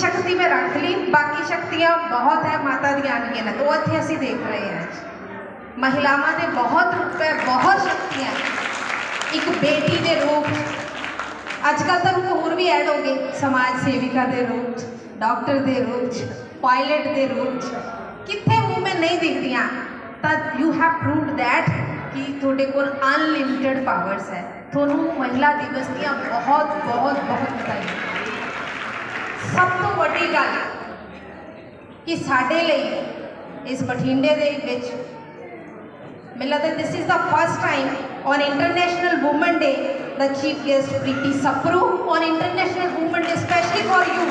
ਸ਼ਕਤੀ ਮੈਂ ਰੱਖ ਲਈ ਬਾਕੀ ਸ਼ਕਤੀਆਂ ਬਹੁਤ ਹੈ ਮਾਤਾ ਦੀਆਂ ਅਣਗਿਣਤ ਉਹ ਇੱਥੇ ਅਸੀਂ ਦੇਖ ਰਹੇ ਹਾਂ ਅੱਜ। ਮਹਿਲਾਵਾਂ ਦੇ ਬਹੁਤ ਰੂਪ ਹੈ ਬਹੁਤ ਸ਼ਕਤੀਆਂ ਇੱਕ ਬੇਟੀ ਦੇ ਰੂਪ ਅੱਜ ਕੱਲ੍ਹ ਤਾਂ ਰੂਪ ਹੋਰ ਵੀ ਐਡ ਹੋ ਗਏ ਸਮਾਜ ਸੇਵਿਕਾ ਦੇ ਰੂਪ 'ਚ ਡਾਕਟਰ ਦੇ ਰੂਪ 'ਚ ਪਾਇਲਟ ਦੇ ਰੂਪ 'ਚ ਕਿੱਥੇ ਵੂਮਨ ਨਹੀਂ ਦਿਖਦੀਆਂ ਤਾਂ ਯੂ ਹੈਵ ਪ੍ਰੂਵਡ ਦੈਟ ਕਿ ਤੁਹਾਡੇ ਕੋਲ ਅਨਲਿਮਿਟਿਡ ਪਾਵਰਸ ਹੈ ਤੁਹਾਨੂੰ ਮਹਿਲਾ ਦਿਵਸ ਦੀਆਂ ਬਹੁਤ ਬਹੁਤ ਬਹੁਤ ਵਧਾਈਆਂ ਸਭ ਤੋਂ ਵੱਡੀ ਗੱਲ। ਕਿ ਸਾਡੇ ਲਈ, ਇਸ ਬਠਿੰਡੇ ਦੇ ਵਿੱਚ, ਮੈਨੂੰ ਲੱਗਦਾ this is the first time on international woman day the chief guest Preeti Sapru on international woman day specially for you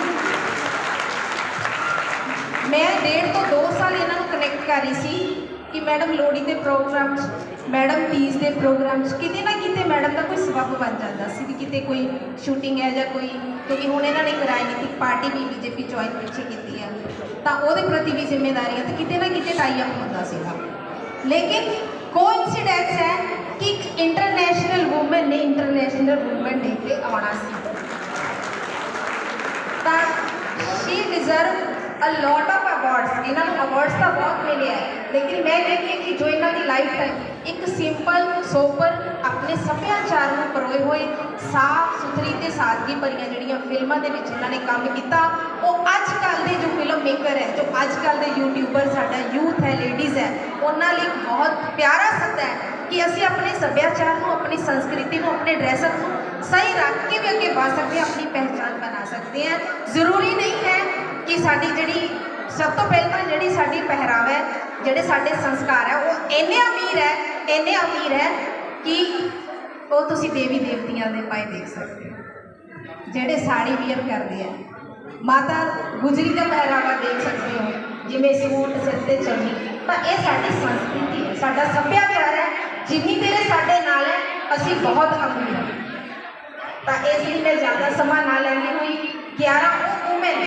ਮੈਂ ਡੇਢ ਤੋਂ 2 ਸਾਲ ਇਹਨਾਂ ਨੂੰ ਕਨੈਕਟ ਕਰ ਰਹੀ ਸੀ। ਕਿ ਮੈਡਮ ਲੋਹੜੀ ਦੇ ਪ੍ਰੋਗਰਾਮਸ, ਮੈਡਮ ਤੀਜ ਦੇ ਪ੍ਰੋਗਰਾਮਸ, ਕਿਤੇ ਨਾ ਕਿਤੇ ਮੈਡਮ ਦਾ ਕੋਈ ਸਬਬ ਬਣ ਜਾਂਦਾ ਸੀ ਵੀ ਕਿਤੇ ਕੋਈ ਸ਼ੂਟਿੰਗ ਹੈ ਜਾਂ ਕੋਈ, ਕਿਉਂਕਿ ਹੁਣ ਇਹਨਾਂ ਨੇ ਇੱਕ ਰਾਜਨੀਤਿਕ ਪਾਰਟੀ ਵੀ ਬੀਜੇਪੀ ਜੁਆਇਨ ਪਿੱਛੇ ਕੀਤੀ ਹੈ ਤਾਂ ਉਹਦੇ ਪ੍ਰਤੀ ਵੀ ਜ਼ਿੰਮੇਵਾਰੀਆਂ ਤੇ ਕਿਤੇ ਨਾ ਕਿਤੇ ਟਾਈ ਅਪ ਹੁੰਦਾ ਸੀਗਾ। ਲੇਕਿਨ ਕੋਇਨਸੀਡੈਂਸ ਹੈ ਕਿ ਇੱਕ ਇੰਟਰਨੈਸ਼ਨਲ ਔਮਨ ਨੇ ਇੰਟਰਨੈਸ਼ਨਲ ਔਮਨ ਡੇ ਤੇ ਆਉਣਾ ਸੀ। ਤਾਂ she deserve a lot of awards ਇਹਨਾਂ ਨੂੰ ਅਵਾਰਡਸ ਤਾਂ ਬਹੁਤ ਮਿਲੇ ਹੈ। ਲੇਕਿਨ ਮੈਂ ਕਹਿੰਦੀ ਹਾਂ ਕਿ ਜੋ ਇਹਨਾਂ ਦੀ ਲਾਈਫ ਹੈ ਇੱਕ ਸਿੰਪਲ ਸੋਬਰ ਆਪਣੇ ਸੱਭਿਆਚਾਰ ਨੂੰ ਪਰੋਏ ਹੋਏ, ਸਾਫ਼ ਸੁਥਰੀ ਤੇ ਸਾਦਗੀ ਭਰੀਆਂ ਜਿਹੜੀਆਂ ਫਿਲਮਾਂ ਦੇ ਵਿੱਚ ਇਹਨਾਂ ਨੇ ਕੰਮ ਕੀਤਾ, ਉਹ ਅੱਜ ਕੱਲ੍ਹ ਦੇ ਜੋ ਫਿਲਮ ਮੇਕਰ ਹੈ, ਜੋ ਅੱਜ ਕੱਲ੍ਹ ਦੇ ਯੂਟਿਊਬਰ ਸਾਡਾ ਯੂਥ ਹੈ ਲੇਡੀਜ਼ ਹੈ, ਉਹਨਾਂ ਲਈ ਬਹੁਤ ਪਿਆਰਾ ਸੱਦਾ ਹੈ ਕਿ ਅਸੀਂ ਆਪਣੇ ਸੱਭਿਆਚਾਰ ਨੂੰ, ਆਪਣੀ ਸੰਸਕ੍ਰਿਤੀ ਨੂੰ, ਆਪਣੇ ਡਰੈਸਅਪ ਨੂੰ ਸਹੀ ਰੱਖ ਕੇ ਵੀ ਅੱਗੇ ਵਧ ਸਕਦੇ ਹਾਂ, ਆਪਣੀ ਪਹਿਚਾਨ ਬਣਾ ਸਕਦੇ ਹਾਂ। ਜ਼ਰੂਰੀ ਨਹੀਂ ਹੈ ਸਾਡੀ ਜਿਹੜੀ ਸਭ ਤੋਂ ਪਹਿਲਾਂ ਤਾਂ ਜਿਹੜੀ ਸਾਡੀ ਪਹਿਰਾਵਾ ਹੈ, ਜਿਹੜੇ ਸਾਡੇ ਸੰਸਕਾਰ ਹੈ, ਉਹ ਇੰਨੇ ਅਮੀਰ ਹੈ, ਇੰਨੇ ਅਮੀਰ ਹੈ ਕਿ ਉਹ ਤੁਸੀਂ ਦੇਵੀ ਦੇਵਤਿਆਂ ਦੇ ਪਾਏ ਦੇਖ ਸਕਦੇ ਹੋ। ਜਿਹੜੇ ਸਾੜੀ ਵੀਅਰ ਕਰਦੇ ਆ। ਮਾਤਾ ਗੁਜਰੀ ਦਾ ਪਹਿਰਾਵਾ ਦੇਖ ਸਕਦੇ ਹੋ, ਜਿਵੇਂ ਸੂਟ ਸਿਰ ਤੇ ਚੰਨੀ ਤਾਂ ਇਹ ਸਾਡੀ ਸੰਸਕ੍ਰਿਤੀ ਹੈ, ਸਾਡਾ ਸੱਭਿਆਚਾਰ ਹੈ, ਜਿੰਨੀ ਦੇਰ ਸਾਡੇ ਨਾਲ ਹੈ, ਅਸੀਂ ਬਹੁਤ ਅਮੀਰ ਹਾਂ। ਤਾਂ ਇਸ ਲਈ ਮੈਂ ਜ਼ਿਆਦਾ ਸਮਾਂ ਨਾ ਲੈਂਦੀ ਹੋਈ 11 ਉਹ